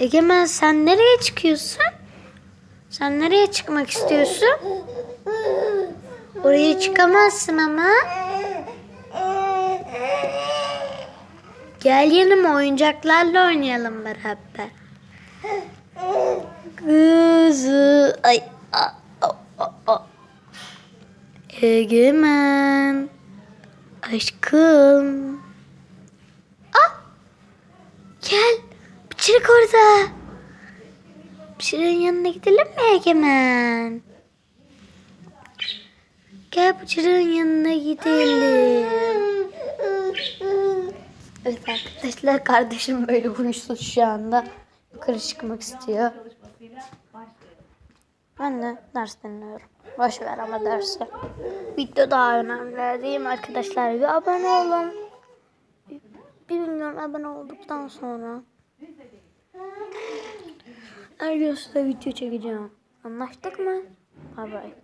Egemen sen nereye çıkıyorsun? Sen nereye çıkmak istiyorsun? Oraya çıkamazsın ama. Gel yanıma oyuncaklarla oynayalım beraber. Kızı ay a, a, a, a. Egemen aşkım. Ah! Gel. Bıçırık orada. Bıçırığın yanına gidelim mi Egemen? Gel Bıçırık'ın yanına gidelim. Evet arkadaşlar kardeşim böyle huysuz şu anda. Yukarı çıkmak istiyor. Ben de ders dinliyorum. Boş ver ama dersi. Video daha önemli değil mi arkadaşlar? Bir abone olun. Bir milyon abone olduktan sonra her gün size video çekeceğim. Anlaştık mı? Bay bay.